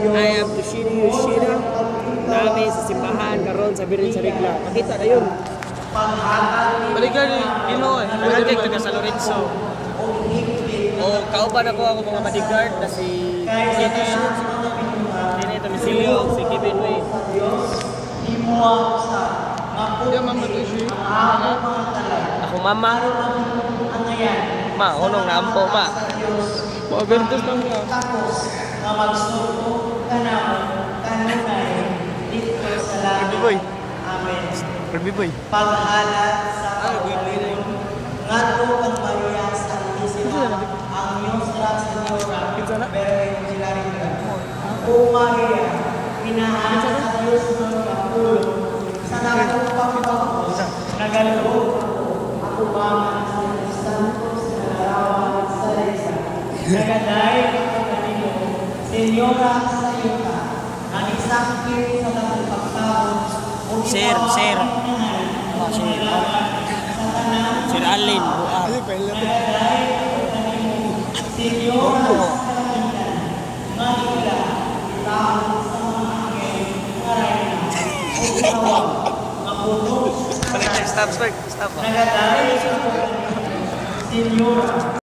I am Toshiro Yoshida. Nami sa simbahan karon sa Birin sa Rigla. Pakita na yun. Balikan ni Gino eh. Nagkag kay taga San Lorenzo. O kauban ako ako mga bodyguard na si Kitty Dini Tomisilio, si Kevin Way. Diyan mama to siya. Ako mama. Ma, unong naampo ma. Mga gantos lang nga. Kirby boy. Kirby boy. paghalat sa Ano, buhay na yun. ngato ang Maria sa Isima ang Nostra Senora Kinsa na? pero sila rin O Maria pinahan sa Diyos ng kapulot sa nakong pagpapos nagaloob ako ba sa Santos nagaday ako kanino Senyora sa yuta ang isakit sa takong pagtapos Sir, sir. Oh, sir. Sir Alin, buar. Ay, pailan. Balik stop, stop, stop. Nagadali sa Senyora